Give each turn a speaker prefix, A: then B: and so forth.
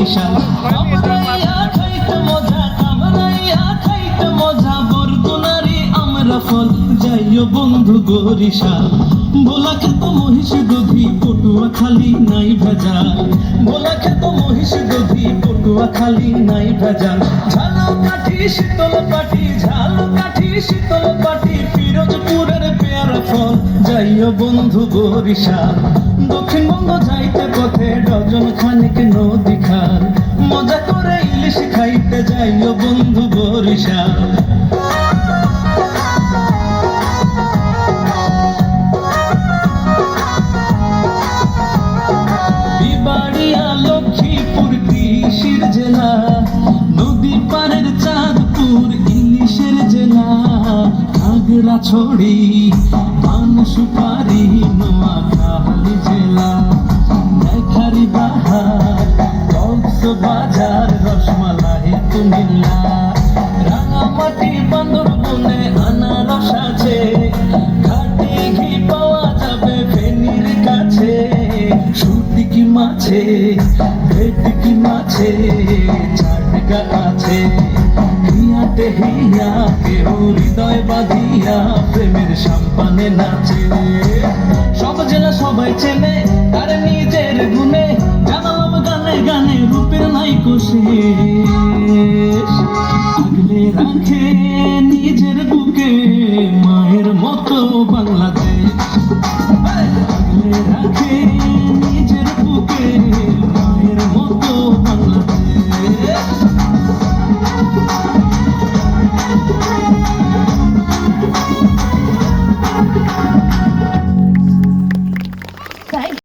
A: বরিশাল কামরাইয়া খাইতে মজা কামরাইয়া খাইতে মজা বরগুনারি আমরা ফল যাইও বন্ধু বরিশাল ভোলা খেত মহিষ দধি পটুয়া খালি নাই ভেজাল ভোলা খেত মহিষ দধি পটুয়া খালি নাই ভেজাল ঝাল কাঠি শীতল পাটি ঝাল কাঠি শীতল পাটি ফিরোজপুরের পেয়ারা ফল যাইও বন্ধু বরিশাল, দক্ষিণবঙ্গ যাইতে পথে ডজন খানিক নদী খাইতে বন্ধু বরিশাল। লক্ষ্মীপুর কৃষির জেলা। নদী পাড়ের চাঁদপুর ইলিশের জেলা। আগ্রা ছড়ি পান সুপারি নোয়াখালী জেলা। মাছে, ভেটকি মাছে, চাটকা আছে। হিয়াতে হিয়া কেউ হৃদয় বাঁধিয়া প্রেমের সাম্পানে নাচে। সব জেলা সবাই চেনে তার নিজের গুণে। জানালাম গানে গানে রূপের নাই শেষ